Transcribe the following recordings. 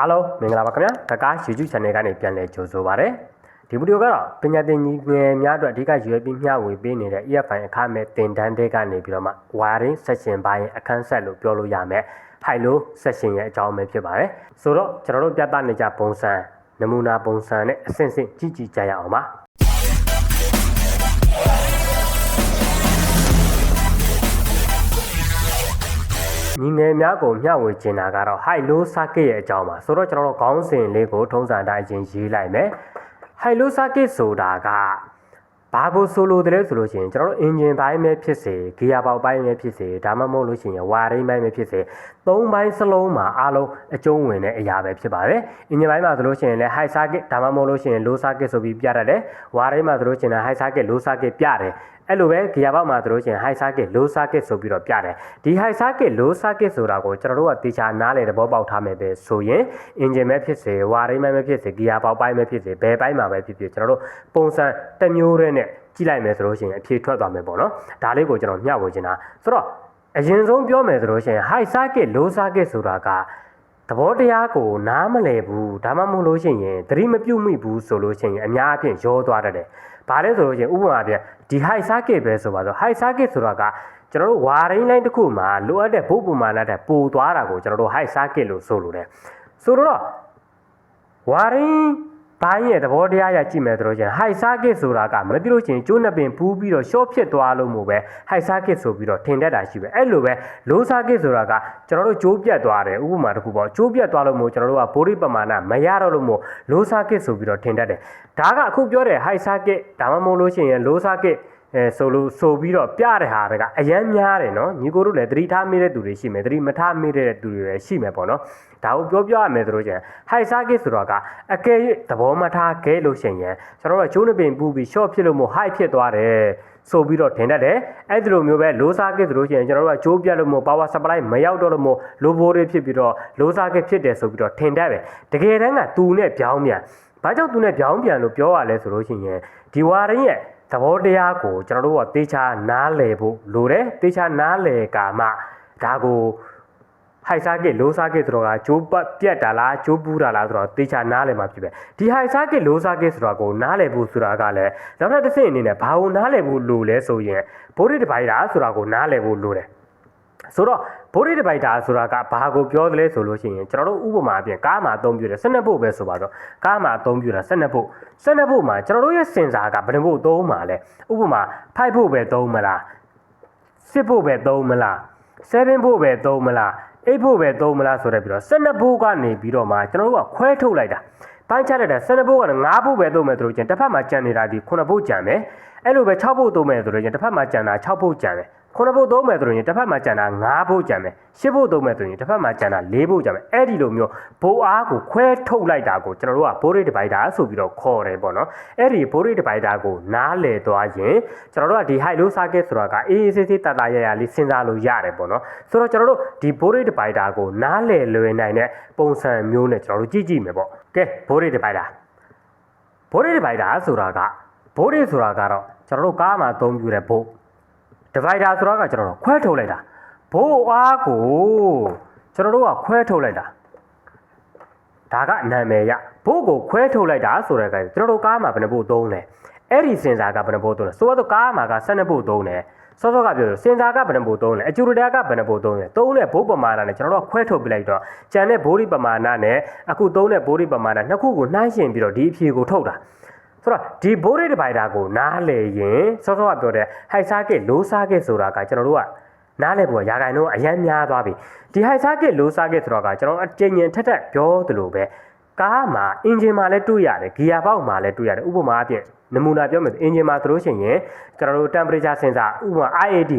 အားလုံးမင်္ဂလာပါခင်ဗျာတကား YouTube Channel ကနေပြန်လည်ကြိုဆိုပါရစေဒီဗီဒီယိုကတော့ပညာသင်ညီငယ်များအတွက်အဓိကရွေးပြီးမျှဝေပေးနေတဲ့ EFI အခမဲ့သင်တန်းတွေကနေပြီးတော့မှ wiring section ပိုင်းအခန်းဆက်လို့ပြောလို့ရမယ် high low section ရဲ့အကြောင်းပဲဖြစ်ပါတယ်ဆိုတော့ကျွန်တော်တို့ပြသနေကြပုံစံနမူနာပုံစံနဲ့အဆင့်ဆင့်ကြည့်ကြည့်ကြရအောင်ပါ ညီငယ်များကိုမျှဝေချင်တာကတော့ high low circuit ရဲ့အကြောင်းပါဆိုတော့ကျွန်တော်တို့ခေါင်းစဉ်လေးကိုထုံးစံအတိုင်းချင်းရေးလိုက်မယ် high low circuit ဆိုတာကဘာကိုဆိုလိုတယ်လဲဆိုလို့ရှိရင်ကျွန်တော်တို့ engine ဘိုင်းပဲဖြစ်စေ gear ပေါက်ပိုင်းပဲဖြစ်စေဒါမှမဟုတ်လို့ရှိရင် wiring ဘိုင်းပဲဖြစ်စေသုံးဘိုင်းစလုံးမှာအားလုံးအကျုံးဝင်တဲ့အရာပဲဖြစ်ပါတယ် engine ဘိုင်းမှာဆိုလို့ရှိရင်လည်း high circuit ဒါမှမဟုတ်လို့ရှိရင် low circuit ဆိုပြီးပြတတ်တယ် wiring မှာဆိုလို့ရှိရင်လည်း high circuit low circuit ပြတယ် အဲ့လိုပဲ gear ပေါက်မှာဆိုလို့ရှိရင် high circuit low circuit ဆိုပြီးတော့ပြတယ်ဒီ high circuit low circuit ဆိုတာကိုကျွန်တော်တို့ကတေချာနားလေသဘောပေါက်ထားမယ်ပဲဆိုရင် engine ပဲဖြစ်စေ wiring ပဲဖြစ်စေ gear ပေါက်ပိုင်းပဲဖြစ်စေဘယ်ပိုင်းမှာပဲဖြစ်ဖြစ်ကျွန်တော်တို့ပုံစံတစ်မျိုးတည်းနဲ့ကြည့်လိုက်မယ်ဆိုလို့ရှိရင်အဖြေထွက်သွားမယ်ပေါ့နော်ဒါလေးကိုကျွန်တော်မျှဝေချင်တာဆိုတော့အရင်ဆုံးပြောမယ်ဆိုလို့ရှိရင် high circuit low circuit ဆိုတာကသဘောတရားကိုနားမလည်ဘူးဒါမှမဟုတ်လို့ရှိရင်သတိမပြုတ်မိဘူးဆိုလို့ရှိရင်အများအပြားရောသွားတတ်တယ်။ ဘာလဲဆိုလို့ရှိရင်ဥပမာပြဒီ high circuit ပဲဆိုပါတော့ high circuit ဆိုတာကကျွန်တော်တို့ wiring line တစ်ခုမှာလိုအပ်တဲ့ဘုတ်ပမာဏတဲ့ပိုသွားတာကိုကျွန်တော်တို့ high circuit လို့ဆိုလိုတယ်။ဆိုတော့ wiring ဘိုင်းရဲ့သဘောတရားရကြည့်မယ်ဆိုလို့ချင်း high circuit ဆိုတာကမသိလို့ချင်းကျိုးနှစ်ပင်ပူးပြီးတော့ short ဖြစ်သွားလို့မို့ပဲ high circuit ဆိုပြီးတော့ထင်တတ်တာရှိပဲအဲ့လိုပဲ low circuit ဆိုတာကကျွန်တော်တို့ကျိုးပြတ်သွားတယ်ဥပမာတစ်ခုပေါ့ကျိုးပြတ်သွားလို့မို့ကျွန်တော်တို့ကဘိုးရိပမာဏမရတော့လို့မို့ low circuit ဆိုပြီးတော့ထင်တတ်တယ်ဒါကအခုပြောတဲ့ high circuit ဒါမှမဟုတ်လို့ရှိရင် low circuit အဲဆိုလို့ဆိုပြီးတော့ပြတဲ့ဟာတွေကအရန်များတယ်နော်ညီကိုတို့လည်းသတိထားမိတဲ့သူတွေရှိမယ်သတိမထားမိတဲ့သူတွေလည်းရှိမယ်ပေါ့နော်ဒါကိုပြောပြရမယ်ဆိုလို့ကျရင် high circuit ဆိုတော့ကအကယ်၍သဘောမထားခဲ့လို့ရှိရင်ကျွန်တော်တို့ကကျိုးနှစ်ပင်ပူပြီး short ဖြစ်လို့မို့ high ဖြစ်သွားတယ်ဆိုပြီးတော့ထင်တတ်တယ်အဲ့ဒီလိုမျိုးပဲ low circuit ဆိုလို့ရှိရင်ကျွန်တော်တို့ကကျိုးပြတ်လို့မို့ power supply မရောက်တော့လို့မို့ low voltage ဖြစ်ပြီးတော့ low circuit ဖြစ်တယ်ဆိုပြီးတော့ထင်တတ်တယ်တကယ်တမ်းကသူနဲ့ပြောင်းပြန်ဘာကြောင့်သူနဲ့ပြောင်းပြန်လို့ပြောရလဲဆိုလို့ရှိရင်ဒီဝါရင်းရဲ့ သဘောတရားကိုကျွန်တော်တို့ကတေချာနားလည်ဖို့လိုတယ်တေချာနားလည်ကာမှဒါကို high circuit low circuit ဆိုတော့ကဂျိုးပတ်ပြက်တာလားဂျိုးပူးတာလားဆိုတော့တေချာနားလည်မှာဖြစ်ပဲဒီ high circuit low circuit ဆိုတာကိုနားလည်ဖို့ဆိုတာကလည်းနောက်ထပ်တစ်ဆင့်အနေနဲ့ဘာကိုနားလည်ဖို့လိုလဲဆိုရင်ဘိုးရစ်တပိုင်တာဆိုတာကိုနားလည်ဖို့လိုတယ် ဆိုတော့ဘိုးရစ်တပိုင်တာဆိုတာကဘာကိုပြောသလဲဆိုလို့ရှိရင်ကျွန်တော်တို့ဥပမာအပြင်ကားမှာအသုံးပြုတယ်12ဖို့ပဲဆိုပါတော့ကားမှာအသုံးပြုတာ12ဖို့12ဖို့မှာကျွန်တော်တို့ရဲ့စင်ဆာကဘယ်နှဖို့သုံးမှာလဲဥပမာ5ဖို့ပဲသုံးမလား6ဖို့ပဲသုံးမလား7ဖို့ပဲသုံးမလား8ဖို့ပဲသုံးမလားဆိုတော့ပြီးတော့12ဖို့ကနေပြီးတော့မှကျွန်တော်တို့ကခွဲထုတ်လိုက်တာပိုင်းချလိုက်တာ12ဖို့က9ဖို့ပဲသုံးမယ်ဆိုလို့ချင်းတစ်ဖက်မှာကြံနေတာဒီ9ဖို့ကြံမယ်အဲ့လိုပဲ6ဖို့သုံးမယ်ဆိုလို့ချင်းတစ်ဖက်မှာကြံတာ6ဖို့ကြံတယ် ခုနှစ်ဖို့သုံးမယ်ဆိုရင်တစ်ဖက်မှာကျန်တာ9ဖို့ကျန်မယ်10ဖို့သုံးမယ်ဆိုရင်တစ်ဖက်မှာကျန်တာ4ဖို့ကျန်မယ်အဲ့ဒီလိုမျိုးဘိုးအားကိုခွဲထုတ်လိုက်တာကိုကျွန်တော်တို့ကဘိုးရိတ်ဒီဗိုက်တာဆိုပြီးတော့ခေါ်တယ်ပေါ့နော်အဲ့ဒီဘိုးရိတ်ဒီဗိုက်တာကိုနားလည်သွားရင်ကျွန်တော်တို့ကဒီ high low circuit ဆိုတာကအေးအေးဆေးဆေးတတရရလေးစဉ်းစားလို့ရတယ်ပေါ့နော်ဆိုတော့ကျွန်တော်တို့ဒီဘိုးရိတ်ဒီဗိုက်တာကိုနားလည်လွယ်နိုင်တဲ့ပုံစံမျိုးနဲ့ကျွန်တော်တို့ကြည့်ကြည့်မယ်ပေါ့ကဲဘိုးရိတ်ဒီဗိုက်တာဘိုးရိတ်ဒီဗိုက်တာဆိုတာကဘိုးရိတ်ဆိုတာကတော့ကျွန်တော်တို့ကားမှာအသုံးပြုတဲ့ဘိုး divider ဆိုတော့ကကျွန်တော်တို့ခွဲထုတ်လိုက်တာဘိုးအားကိုကျွန်တော်တို့ကခွဲထုတ်လိုက်တာဒါကနာမည်ရဘိုးကိုခွဲထုတ်လိုက်တာဆိုတဲ့ကကျွန်တော်တို့ကားမှာဘယ်နှဖို့သုံးလဲအဲ့ဒီစင်ဆာကဘယ်နှဖို့သုံးလဲဆိုတော့ကားမှာက12ဖို့သုံးတယ်စောစောကပြောလို့စင်ဆာကဘယ်နှဖို့သုံးလဲအကျူရတာကဘယ်နှဖို့သုံးလဲသုံးတဲ့ဘိုးပမာဏနဲ့ကျွန်တော်တို့ကခွဲထုတ်ပြလိုက်တော့ကျန်တဲ့ဘိုးရိပမာဏနဲ့အခုသုံးတဲ့ဘိုးရိပမာဏနှစ်ခုကိုနှိုင်းယှဉ်ပြီးတော့ဒီအဖြေကိုထုတ်တာ ဆိုတော့ဒီ body divider ကိုနားလည်ရင်စောစောကပြောတဲ့ high circuit low circuit ဆိုတာကကျွန်တော်တို့ကနားလည်ဖို့ရာဂိုင်တော့အရန်များသွားပြီဒီ high circuit low circuit ဆိုတာကကျွန်တော်အကျဉ်းချင်းထက်ထက်ပြောသလိုပဲကားမှာ engine မှာလည်းတွေ့ရတယ် gear box မှာလည်းတွေ့ရတယ်ဥပမာအပြင်နမူနာပြောမယ် engine မှာဆိုလို့ရှိရင်ကျွန်တော်တို့ temperature sensor ဥပမာ IAD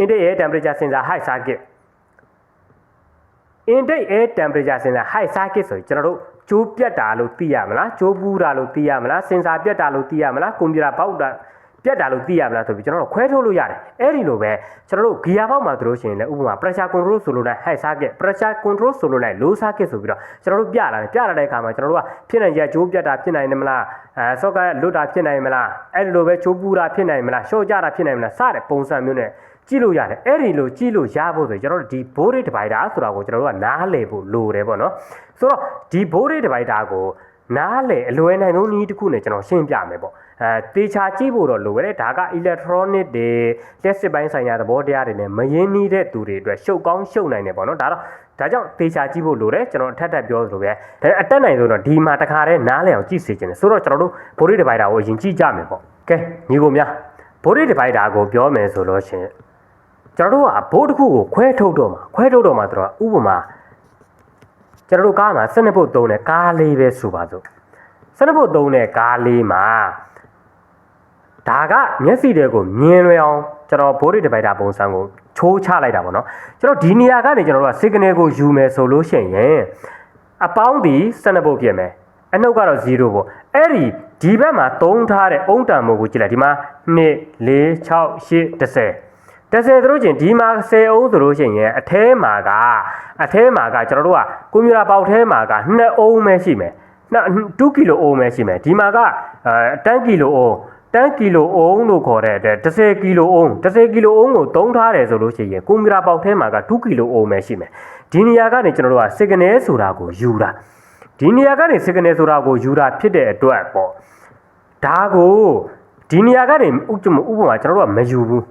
intake air temperature sensor high circuit intake air temperature sensor high circuit ဆိုရင်ကျွန်တော်တို့ ကျိုးပြတ်တာလို့သိရမလားကျိုးပူးတာလို့သိရမလားစင်ဆာပြတ်တာလို့သိရမလားကွန်ပျူတာပေါက်တာပြတ်တာလို့သိရမလားဆိုပြီးကျွန်တော်တို့ခွဲထုတ်လို့ရတယ်အဲ့ဒီလိုပဲကျွန်တော်တို့ gear ပေါက်မှာတို့လို့ရှိရင်လည်းဥပမာ pressure control ဆိုလို့လိုက် high circuit pressure control ဆိုလို့လိုက် low circuit ဆိုပြီးတော့ကျွန်တော်တို့ပြလာတယ်ပြလာတဲ့အခါမှာကျွန်တော်တို့ကဖြစ်နိုင်ရကျိုးပြတ်တာဖြစ်နိုင်တယ်မလားအဲ socket လွတ်တာဖြစ်နိုင်မလားအဲ့ဒီလိုပဲကျိုးပူးတာဖြစ်နိုင်မလားရှော့ကြတာဖြစ်နိုင်မလားစတဲ့ပုံစံမျိုးနဲ့ ကြည့်လို့ရတယ်အဲ့ဒီလိုကြည့်လို့ရဖို့ဆိုရင်ကျွန်တော်တို့ဒီ board divider ဆိုတာကိုကျွန်တော်တို့ကနားလည်ဖို့လိုတယ်ပေါ့နော်ဆိုတော့ဒီ board divider ကိုနားလည်အလွယ်နိုင်ဆုံးနည်းတစ်ခုနဲ့ကျွန်တော်ရှင်းပြမယ်ပေါ့အဲတေချာကြည့်ဖို့တော့လိုပဲဒါက electronic တွေလက်စစ်ပိုင်းဆိုင်ရာသဘောတရားတွေနဲ့မရင်းနှီးတဲ့သူတွေအတွက်ရှုပ်ကောင်းရှုပ်နိုင်တယ်ပေါ့နော်ဒါတော့ဒါကြောင့်တေချာကြည့်ဖို့လိုတယ်ကျွန်တော်အထက်ထပ်ပြောသလိုပဲဒါအတက်နိုင်ဆိုတော့ဒီမှာတခါတည်းနားလည်အောင်ကြည့်စေချင်တယ်ဆိုတော့ကျွန်တော်တို့ board divider ကိုအရင်ကြည့်ကြမယ်ပေါ့ကဲညီကိုများ board divider ကိုပြောမယ်ဆိုလို့ရှိရင် ကျွန်တော်တို့ကဘိုးတစ်ခုကိုခွဲထုတ်တော့မှာခွဲထုတ်တော့မှာဆိုတော့ဥပမာကျွန်တော်တို့ကားမှာစနစ်ဖို့သုံးတဲ့ကားလေးပဲဆိုပါစို့စနစ်ဖို့သုံးတဲ့ကားလေးမှာဒါကမျက်စိတွေကိုမြင်လွယ်အောင်ကျွန်တော်ဘိုးရိတပိုက်တာပုံစံကိုချိုးချလိုက်တာပေါ့နော်ကျွန်တော်ဒီနေရာကနေကျွန်တော်တို့က signal ကိုယူမယ်ဆိုလို့ရှိရင်အပေါင်းဒီစနစ်ဖို့ဖြစ်မယ်အနှုတ်ကတော့0ပေါ့အဲ့ဒီဒီဘက်မှာသုံးထားတဲ့အုံတန်မို့ကိုကြည့်လိုက်ဒီမှာ2 4 6 8 10 30ဆိုလို့ချင်းဒီမှာ10အုံးဆိုလို့ချင်းရင်အထဲမှာကအထဲမှာကကျွန်တော်တို့ကကွန်ပျူတာပေါက်ထဲမှာက2အုံးပဲရှိမယ်နှစ်2ကီလိုအုံးပဲရှိမယ်ဒီမှာကအဲ10ကီလိုအုံး10ကီလိုအုံးလို့ခေါ်တဲ့အတွက်30ကီလိုအုံး30ကီလိုအုံးကိုသုံးထားတယ်ဆိုလို့ရှိရင်ကွန်ပျူတာပေါက်ထဲမှာက2ကီလိုအုံးပဲရှိမယ်ဒီနေရာကနေကျွန်တော်တို့က signal ဆိုတာကိုယူတာဒီနေရာကနေ signal ဆိုတာကိုယူတာဖြစ်တဲ့အတွက်ပေါ့ဒါကိုဒီနေရာကနေဥပမာဥပမာကျွန်တော်တို့ကမယူဘူး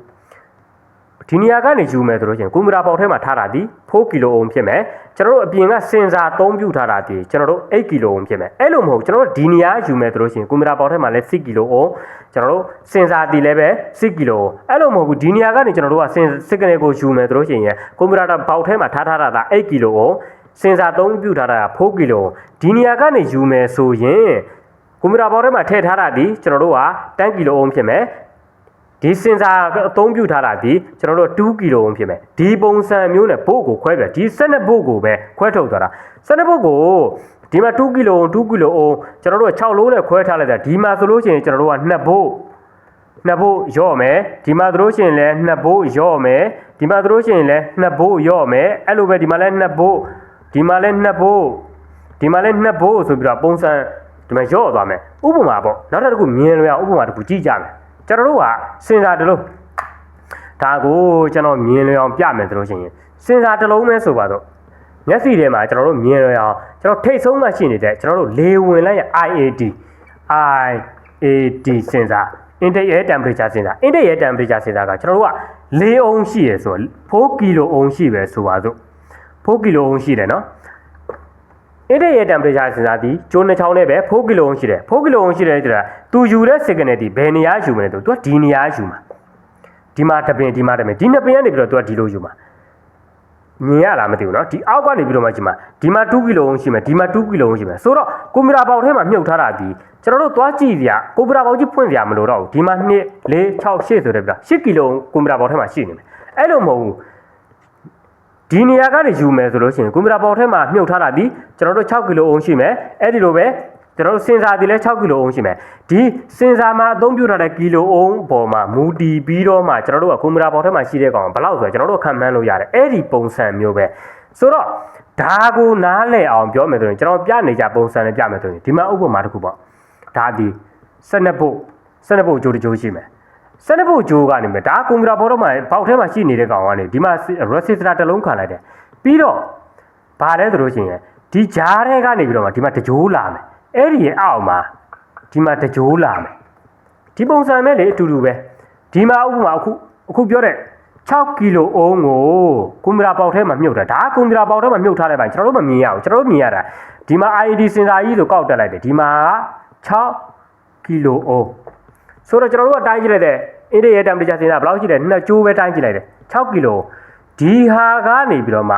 ဒီနေရာကနေယူမယ်ဆိုလို့ရှိရင်ကွန်ပျူတာပေါက်ထဲမှာထားတာဒီ4ကီလိုအုံးဖြစ်မယ်ကျွန်တော်တို့အပြင်ကစင်ဆာအသုံးပြုထားတာဒီကျွန်တော်တို့8ကီလိုအုံးဖြစ်မယ်အဲ့လိုမဟုတ်ကျွန်တော်တို့ဒီနေရာယူမယ်ဆိုလို့ရှိရင်ကွန်ပျူတာပေါက်ထဲမှာလည်း6ကီလိုအုံးကျွန်တော်တို့စင်ဆာဒီလည်းပဲ6ကီလိုအုံးအဲ့လိုမဟုတ်ဘူးဒီနေရာကနေကျွန်တော်တို့ကစင်စစ်ကနေကိုယူမယ်ဆိုလို့ရှိရင်ကွန်ပျူတာပေါက်ထဲမှာထားထားတာဒါ8ကီလိုအုံးစင်ဆာအသုံးပြုထားတာ4ကီလိုဒီနေရာကနေယူမယ်ဆိုရင်ကွန်ပျူတာပေါက်ထဲမှာထည့်ထားတာဒီကျွန်တော်တို့က10ကီလိုအုံးဖြစ်မယ် ဒီစင်ဆာအသုံးပြုထားတာဒီကျွန်တော်တို့2ကီလိုအုံးဖြစ်မယ်ဒီပုံစံမျိုးနဲ့ဘို့ကိုခွဲပြဒီ12ဘို့ကိုပဲခွဲထုတ်သွားတာ12ဘို့ကိုဒီမှာ2ကီလိုအုံး2ကီလိုအုံးကျွန်တော်တို့6လုံးနဲ့ခွဲထားလိုက်တာဒီမှာဆိုလို့ရှိရင်ကျွန်တော်တို့က2ဘို့နှစ်ဘို့ရော့မယ်ဒီမှာသလိုရှင်လဲနှစ်ဘို့ရော့မယ်ဒီမှာသလိုရှင်လဲနှစ်ဘို့ရော့မယ်အဲ့လိုပဲဒီမှာလဲနှစ်ဘို့ဒီမှာလဲနှစ်ဘို့ဒီမှာလဲနှစ်ဘို့ဆိုပြီးတော့ပုံစံဒီမှာရော့သွားမယ်ဥပမာပေါ့နောက်တစ်ခုမြင်လွယ်အောင်ဥပမာတစ်ခုကြည့်ကြမယ် ကျွန်တော်တို့ကစင်စာတစ်လုံးဒါကိုကျွန်တော်မြင်လွယ်အောင်ပြမယ်ဆိုလို့ရှိရင်စင်စာတစ်လုံးပဲဆိုပါတော့မျက်စိထဲမှာကျွန်တော်တို့မြင်လွယ်အောင်ကျွန်တော်ထိတ်ဆုံးမှရှိနေတဲ့ကျွန်တော်တို့လေဝင်လိုက်ရ IAD IAD စင်စာ intake air temperature စင်စာ intake air temperature စင်စာကကျွန်တော်တို့က၄အုံးရှိရဆိုတော့4ကီလိုအုံးရှိပဲဆိုပါစို့4ကီလိုအုံးရှိတယ်နော် အဲ့ဒီရဲ့ temperature စဉ်းစားသည်ကျိုးနှချောင်းနဲ့ပဲ4ကီလိုအုံးရှိတယ်4ကီလိုအုံးရှိတယ်ဆိုတာသူယူတဲ့ signal ဒီဘယ်နေရာယူမလဲသူကဒီနေရာယူမှာဒီမှာတပင်ဒီမှာတပင်ဒီနှစ်ပင်ကနေပြီးတော့သူကဒီလိုယူမှာမြင်ရလားမသိဘူးเนาะဒီအောက်ကနေပြီးတော့မှဒီမှာဒီမှာ2ကီလိုအုံးရှိမယ်ဒီမှာ2ကီလိုအုံးရှိမယ်ဆိုတော့ကွန်ပျူတာပေါက်ထဲမှာမြုပ်ထားတာဒီကျွန်တော်တို့သွားကြည့်ကြကွန်ပျူတာပေါက်ကြီးဖွင့်ကြမလို့တော့ဘူးဒီမှာ2 4 6 8ဆိုတဲ့ပြ8ကီလိုကွန်ပျူတာပေါက်ထဲမှာရှိနေမယ်အဲ့လိုမဟုတ်ဘူး ဒီနေရာကနေယူမယ်ဆိုလို့ရှိရင်ကွန်ပျူတာပေါက်ထဲမှာမြုပ်ထားတာဒီကျွန်တော်တို့6ကီလိုအုံးရှိမယ်အဲ့ဒီလိုပဲကျွန်တော်တို့စင်ဆာဒီလည်း6ကီလိုအုံးရှိမယ်ဒီစင်ဆာမှာအသုံးပြုထားတဲ့ကီလိုအုံးပေါ်မှာမူတည်ပြီးတော့မှကျွန်တော်တို့ကကွန်ပျူတာပေါက်ထဲမှာရှိတဲ့ကောင်ဘယ်လောက်ဆိုတော့ကျွန်တော်တို့ခံမှန်းလို့ရတယ်အဲ့ဒီပုံစံမျိုးပဲဆိုတော့ဒါကိုနားလည်အောင်ပြောမယ်ဆိုရင်ကျွန်တော်ပြနေကြပုံစံနဲ့ပြမယ်ဆိုရင်ဒီမှာဥပမာတစ်ခုပေါ့ဒါဒီ12ဖို့12ဖို့ကြိုးတကြိုးရှိမယ် စနစ်ဖို့ဂျိုးကနေမြဒါကွန်ပျူတာဘောတော့မှဘောက်ထဲမှာရှိနေတဲ့ကောင်ကနေဒီမှာ resistor တစ်လုံးခံလိုက်တယ်ပြီးတော့ဘာလဲဆိုလို့ရှိရင်ဒီဂျားထဲကနေပြီးတော့မှဒီမှာတကြိုးလာမယ်အဲ့ဒီရဲ့အောက်မှာဒီမှာတကြိုးလာမယ်ဒီပုံစံမဲ့လေအတူတူပဲဒီမှာဥပမာအခုအခုပြောတဲ့6ကီလိုအုံးကိုကွန်ပျူတာပေါက်ထဲမှာမြုပ်တာဒါကွန်ပျူတာပေါက်ထဲမှာမြုပ်ထားတဲ့ပိုင်းကျွန်တော်တို့မမြင်ရဘူးကျွန်တော်တို့မြင်ရတာဒီမှာ IED စင်ဆာကြီးဆိုကောက်တက်လိုက်တယ်ဒီမှာ6ကီလိုအုံးဆိုတော့ကျွန်တော်တို့ကတိုင်းကြည့်လိုက်တဲ့ India temperature စင်တာဘယ်လောက်ရှိလဲနှစ်ကျိုးပဲတိုင်းကြည့်လိုက်တယ်6ကီလိုဒီဟာကနေပြီးတော့မှ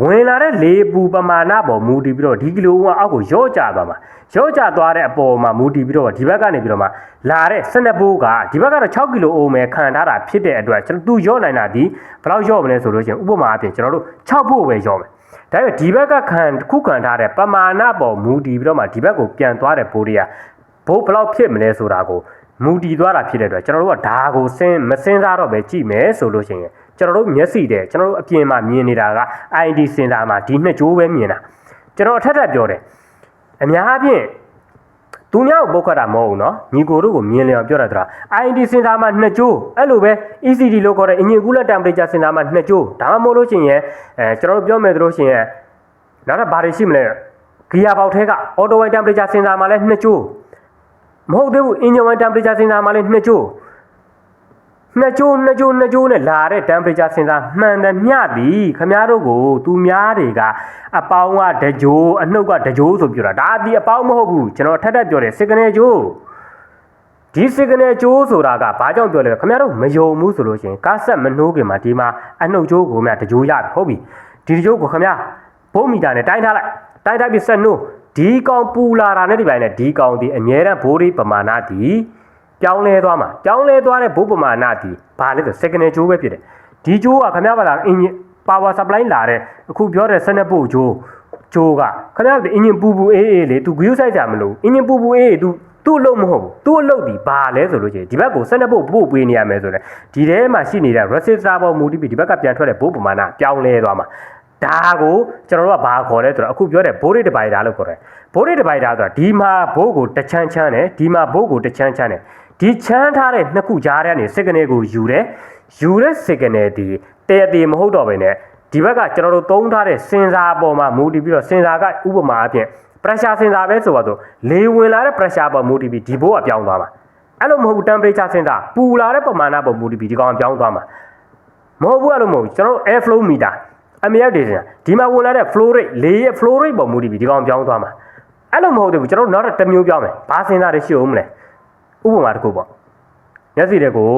ဝင်လာတဲ့လေပူပမာဏပေါ်မူတည်ပြီးတော့ဒီကီလိုကအောက်ကိုရော့ကျသွားမှာရော့ကျသွားတဲ့အပေါ်မှာမူတည်ပြီးတော့ဒီဘက်ကနေပြီးတော့မှလာတဲ့စနက်ဘိုးကဒီဘက်ကတော့6ကီလိုအိုမဲခံထားတာဖြစ်တဲ့အတွက်ကျွန်တော်သူရော့နိုင်တာဒီဘယ်လောက်ရော့မလဲဆိုလို့ရှိရင်ဥပမာအဖြစ်ကျွန်တော်တို့6ဖို့ပဲရော့မယ်ဒါပေမဲ့ဒီဘက်ကခံခုခံထားတဲ့ပမာဏပေါ်မူတည်ပြီးတော့မှဒီဘက်ကိုပြန်သွားတဲ့ဘိုးတွေကဘိုးဘယ်လောက်ဖြစ်မလဲဆိုတာကို မူတည်သွားတာဖြစ်တဲ့အတွက်ကျွန်တော်တို့ကဒါကိုစဉ်မစင်စားတော့ပဲကြည့်မယ်ဆိုလို့ရှိရင်ကျွန်တော်တို့မျက်စိတဲ့ကျွန်တော်တို့အပြင်မှာမြင်နေတာက ID စင်တာမှာဒီနှစ်ကြိုးပဲမြင်တာကျွန်တော်အထက်ထပ်ပြောတယ်အများအားဖြင့်သူများကိုပုတ်ခတ်တာမဟုတ်ဘူးနော်ညီကိုတို့ကိုမြင်လျော်ပြောတာဆိုတာ IND စင်တာမှာနှစ်ကြိုးအဲ့လိုပဲ ECD လို့ခေါ်တဲ့ engine coolant temperature စင်တာမှာနှစ်ကြိုးဒါမှမဟုတ်လို့ရှိရင်အဲကျွန်တော်တို့ပြောမယ်ဆိုလို့ရှိရင်နောက်တော့ဘာတွေရှိမလဲဂီယာပေါက်ထဲက auto wide temperature စင်တာမှာလည်းနှစ်ကြိုး မဟုတ်သေးဘူး engine wide temperature စင်တာမှာလည်းနှစ်ကြိုးနှစ်ကြိုးနှစ်ကြိုးနှစ်ကြိုးနဲ့လာတဲ့ temperature စင်တာမှန်တယ်မျှသည်ခမားတို့ကိုသူများတွေကအပေါင်းကတကြိုးအနှုတ်ကတကြိုးဆိုပြောတာဒါအဒီအပေါင်းမဟုတ်ဘူးကျွန်တော်ထပ်ထပ်ပြောတယ် signal ကြိုးဒီ signal ကြိုးဆိုတာကဘာကြောင့်ပြောလဲခင်ဗျားတို့မယုံဘူးဆိုလို့ရှိရင်ကားဆက်မနှိုးခင်မှာဒီမှာအနှုတ်ကြိုးကိုမြတကြိုးရတယ်ဟုတ်ပြီဒီတကြိုးကိုခင်ဗျာဘုံမီတာနဲ့တိုင်းထားလိုက်တိုင်းထားပြီးဆက်နှိုး ဒီကောင်ပူလာတာနဲ့ဒီပိုင်းနဲ့ဒီကောင်ဒီအမြဲတမ်းဘိုးရီပမာဏဒီပြောင်းလဲသွားမှာပြောင်းလဲသွားတဲ့ဘိုးပမာဏဒီဘာလဲဆို signal ကြိုးပဲဖြစ်တယ်ဒီကြိုးကခင်ဗျားဘာလာအင်ဂျင် power supply လာတဲ့အခုပြောတဲ့စနက်ပို့ကြိုးကြိုးကခင်ဗျားတို့အင်ဂျင်ပူပူအေးအေးလေ तू ဂရုစိုက်ကြမလို့အင်ဂျင်ပူပူအေးအေး तू သူ့အလုပ်မဟုတ်ဘူးသူ့အလုပ်ဒီဘာလဲဆိုလို့ရှိရင်ဒီဘက်ကိုစနက်ဖို့ပို့ပေးနေရမယ်ဆိုတော့ဒီထဲမှာရှိနေတဲ့ resistor ပေါ်မူတည်ပြီးဒီဘက်ကပြန်ထွက်တဲ့ဘိုးပမာဏပြောင်းလဲသွားမှာ ဒါကိုကျွန်တော်တို့ကဘာခေါ်လဲဆိုတော့အခုပြောတဲ့ body divider လို့ခေါ်တယ် body divider ဆိုတာဒီမှာဘိုးကိုတစ်ချမ်းချမ်းတယ်ဒီမှာဘိုးကိုတစ်ချမ်းချမ်းတယ်ဒီချမ်းထားတဲ့နှစ်ခုကြားထဲကနေ signal ကိုယူတယ်ယူတဲ့ signal ဒီတည့်တည်မဟုတ်တော့ဘဲနဲ့ဒီဘက်ကကျွန်တော်တို့သုံးထားတဲ့စင်စာပေါ်မှာမူတည်ပြီးတော့စင်စာကဥပမာအဖြစ် pressure sensor ပဲဆိုတော့လေဝင်လာတဲ့ pressure ပေါ်မူတည်ပြီးဒီဘိုးကပြောင်းသွားမှာအဲ့လိုမဟုတ်ဘူး temperature sensor ပူလာတဲ့ပမာဏပေါ်မူတည်ပြီးဒီကောင်ကပြောင်းသွားမှာမဟုတ်ဘူးအဲ့လိုမဟုတ်ဘူးကျွန်တော်တို့ air flow meter အမြတ်တွေစင်ဒီမှာဝင်လာတဲ့ flow rate လေရဲ့ flow rate ပေါ်မူတည်ပြီးဒီကောင်ပြောင်းသွားမှာအဲ့လိုမဟုတ်သေးဘူးကျွန်တော်တို့နောက်တစ်မျိုးပြောင်းမယ်ဘာ sensor တွေရှိအောင်မလဲဥပမာတစ်ခုပေါ့မျက်စိတွေကို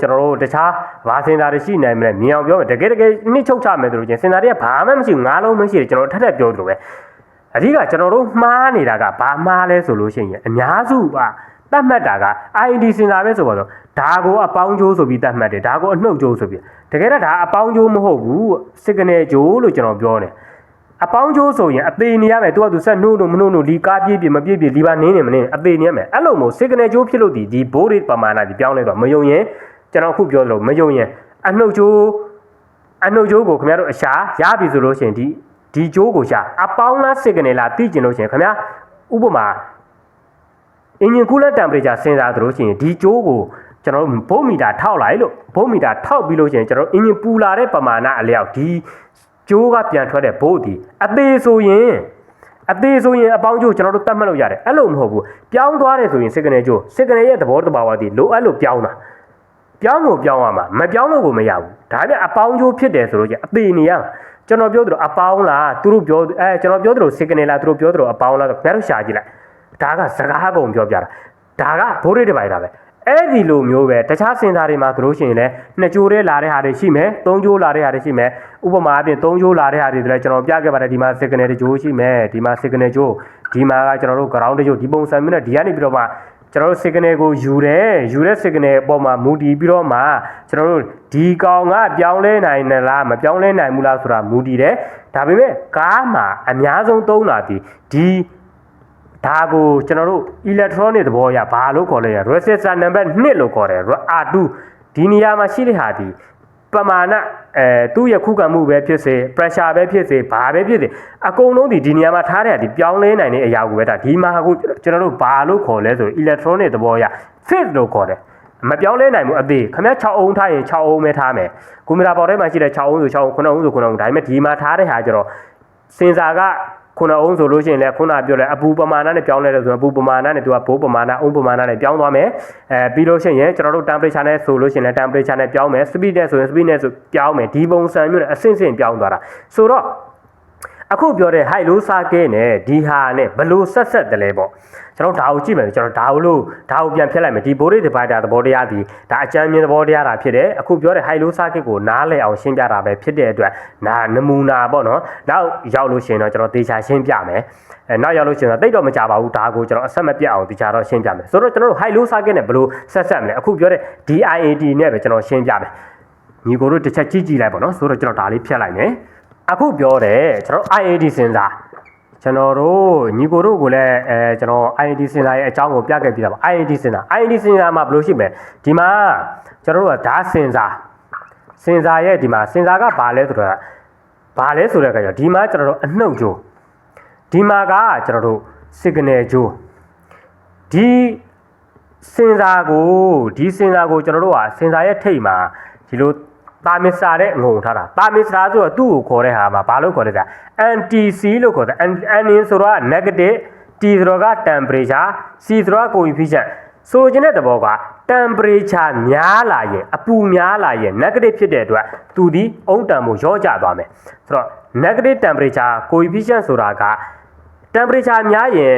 ကျွန်တော်တို့တခြားဘာစင်တာတွေရှိနိုင်မလဲမြင်အောင်ပြောမယ်တကယ်တကယ်နှိမ့်ချုပ်ချမယ်ဆိုလို့ချင်းစင်တာတွေကဘာမှမရှိဘူးငါးလုံးမရှိတယ်ကျွန်တော်ထက်ထက်ပြောသလိုပဲအဓိကကျွန်တော်တို့မှားနေတာကဘာမှားလဲဆိုလို့ရှိရင်အများစုက တတ်မှတ်တာက IND စင်တာပဲဆိုပါတော့ဒါကိုအပေါင်းကျိုးဆိုပြီးတတ်မှတ်တယ်ဒါကိုအနှုတ်ကျိုးဆိုပြီးတကယ်တော့ဒါအပေါင်းကျိုးမဟုတ်ဘူး signal ကျိုးလို့ကျွန်တော်ပြောတယ်အပေါင်းကျိုးဆိုရင်အသေးနေရမယ်သူကသူဆက်နှိုးလို့မနှိုးလို့လီကားပြည့်ပြည့်မပြည့်ပြည့်လီပါနင်းနေမနေအသေးနေရမယ်အဲ့လိုမျိုး signal ကျိုးဖြစ်လို့ဒီဒီ board rate ပမာဏဒီပြောင်းလဲတော့မယုံရင်ကျွန်တော်ခုပြောလို့မယုံရင်အနှုတ်ကျိုးအနှုတ်ကျိုးကိုခင်ဗျားတို့အရှာရပြီဆိုလို့ရှိရင်ဒီဒီကျိုးကိုရှာအပေါင်းလား signal လားသိကျင်လို့ရှိရင်ခင်ဗျာဥပမာ engine coolant temperature sensor ဆိုလို့ရှိရင်ဒီကျိုးကိုကျွန်တော်တို့ဘုံမီတာထောက်လိုက်လို့ဘုံမီတာထောက်ပြီးလို့ရှိရင်ကျွန်တော် engine ပူလာတဲ့ပမာဏအလျောက်ဒီကျိုးကပြန်ထွက်တဲ့ဘို့ဒီအသေးဆိုရင်အသေးဆိုရင်အပေါင်းကျိုးကျွန်တော်တို့တတ်မှတ်လို့ရတယ်အဲ့လိုမဟုတ်ဘူးပြောင်းသွားတယ်ဆိုရင် signal ကျိုး signal ရဲ့သဘောတဘာဝဒီလိုအဲ့လိုပြောင်းတာပြောင်းကိုပြောင်းရမှာမပြောင်းလို့ကိုမရဘူးဒါပြအပေါင်းကျိုးဖြစ်တယ်ဆိုလို့ချင်းအသေးနေရမှာကျွန်တော်ပြောသလိုအပေါင်းလားသူတို့ပြောအဲကျွန်တော်ပြောသလို signal လားသူတို့ပြောသလိုအပေါင်းလားခင်ဗျားတို့ရှာကြည့်လိုက် ဒါကစကားကုန်ပြောပြတာဒါကဘိုးရိတ်တပိုင်တာပဲအဲ့ဒီလိုမျိုးပဲတခြားစင်တာတွေမှာတို့ရှင်လည်းနှစ်ကြိုးလေးလာတဲ့ဟာတွေရှိမယ်သုံးကြိုးလာတဲ့ဟာတွေရှိမယ်ဥပမာအပြင်သုံးကြိုးလာတဲ့ဟာတွေလည်းကျွန်တော်ပြခဲ့ပါတယ်ဒီမှာ signal တကြိုးရှိမယ်ဒီမှာ signal ကြိုးဒီမှာကကျွန်တော်တို့ ground တကြိုးဒီပုံစံမျိုးနဲ့ဒီကနေပြီးတော့မှကျွန်တော်တို့ signal ကိုယူတယ်ယူတဲ့ signal အပေါ်မှာမူတည်ပြီးတော့မှကျွန်တော်တို့ဒီကောင်ကပြောင်းလဲနိုင်နလားမပြောင်းလဲနိုင်ဘူးလားဆိုတာမူတည်တယ်ဒါပေမဲ့ကားမှာအများဆုံးသုံးတာဒီဒီ ဒါကိုကျွန်တော်တို့ electronic သဘောအရဘာလို့ခေါ်လဲရ resistor number 2လို့ခေါ်တယ် R2 ဒီနေရာမှာရှိတဲ့ဟာဒီပမာဏအဲသူ့ရဲ့ခုခံမှုပဲဖြစ်စေ pressure ပဲဖြစ်စေဘာပဲဖြစ်စေအကုန်လုံးဒီဒီနေရာမှာထားတဲ့ဟာဒီပြောင်းလဲနိုင်တဲ့အရာကိုပဲဒါဒီမှာကိုကျွန်တော်တို့ဘာလို့ခေါ်လဲဆို electronic သဘောအရ fit လို့ခေါ်တယ်မပြောင်းလဲနိုင်ဘူးအသေးခမ6အုံထားရင်6အုံပဲထားမယ်ကွန်ပျူတာပေါ်ထဲမှာရှိတဲ့6အုံဆို6အုံ9အုံဆို9အုံဒါပေမဲ့ဒီမှာထားတဲ့ဟာကျတော့စင်ဆာက ခုနအုံးဆိုလို့ရှိရင်လည်းခုနပြောတဲ့အပူပမာဏနဲ့ပြောင်းလဲတယ်ဆိုရင်အပူပမာဏနဲ့သူကဘိုးပမာဏအုံးပမာဏနဲ့ပြောင်းသွားမယ်အဲပြီးလို့ရှိရင်ကျွန်တော်တို့ temperature နဲ့ဆိုလို့ရှိရင်လည်း temperature နဲ့ပြောင်းမယ် speed နဲ့ဆိုရင် speed နဲ့ဆိုပြောင်းမယ်ဒီပုံစံမျိုးနဲ့အဆင့်ဆင့်ပြောင်းသွားတာဆိုတော့ အခုပြောတဲ့ high low circuit နဲ့ဒီဟာနဲ့ဘယ်လိုဆက်ဆက်တယ်လဲပေါ့ကျွန်တော်ဒါကိုကြည့်မယ်ကျွန်တော်ဒါကိုလို့ဒါကိုပြန်ဖြတ်လိုက်မယ်ဒီ body divider သဘောတရားဒီဒါအကြမ်းမြင်သဘောတရားတာဖြစ်တယ်အခုပြောတဲ့ high low circuit ကိုနားလည်အောင်ရှင်းပြတာပဲဖြစ်တဲ့အတွက်နာနမူနာပေါ့နော်နောက်ရောက်လို့ရှိရင်တော့ကျွန်တော်သေချာရှင်းပြမယ်အဲနောက်ရောက်လို့ရှိရင်တော့တိတ်တော့မကြပါဘူးဒါကိုကျွန်တော်အဆက်မပြတ်အောင်သေချာတော့ရှင်းပြမယ်ဆိုတော့ကျွန်တော်တို့ high low circuit နဲ့ဘယ်လိုဆက်ဆက်မလဲအခုပြောတဲ့ DIAD နဲ့ပဲကျွန်တော်ရှင်းပြမယ်ညီကိုတို့တစ်ချက်ကြည့်ကြည့်လိုက်ပေါ့နော်ဆိုတော့ကျွန်တော်ဒါလေးဖြတ်လိုက်မယ် အခုပြောတယ်ကျွန်တော် IAD စင်စာကျွန်တော်တို့ညီကိုတို့ကိုလည်းအဲကျွန်တော် IND စင်တာရဲ့အကြောင်းကိုပြခဲ့ပြီးတာပါ IND စင်တာ IND စင်တာမှာဘယ်လိုရှိမလဲဒီမှာကျွန်တော်တို့ကဓာတ်စင်စာစင်စာရဲ့ဒီမှာစင်စာကဘာလဲဆိုတော့ဘာလဲဆိုတဲ့အခါကျတော့ဒီမှာကျွန်တော်တို့အနှုတ်ကြိုးဒီမှာကကျွန်တော်တို့ signal ကြိုးဒီစင်စာကိုဒီစင်စာကိုကျွန်တော်တို့ကစင်စာရဲ့ထိတ်မှာဒီလို တာမစ္စတာတဲ့ငုံထားတာတာမစ္စတာဆိုတော့သူ့ကိုခေါ်တဲ့ဟာမှာဘာလို့ခေါ်လဲဆိုတော့ NTC လို့ခေါ်တယ် N ဆိုတော့ negative T ဆိုတော့က temperature C ဆိုတော့ coefficient ဆိုလိုချင်တဲ့သဘောက temperature များလာရင်အပူများလာရင် negative ဖြစ်တဲ့အတွက်သူဒီအုံတန်မှုရော့ကျသွားမယ်ဆိုတော့ negative temperature coefficient ဆိုတာက temperature များရင်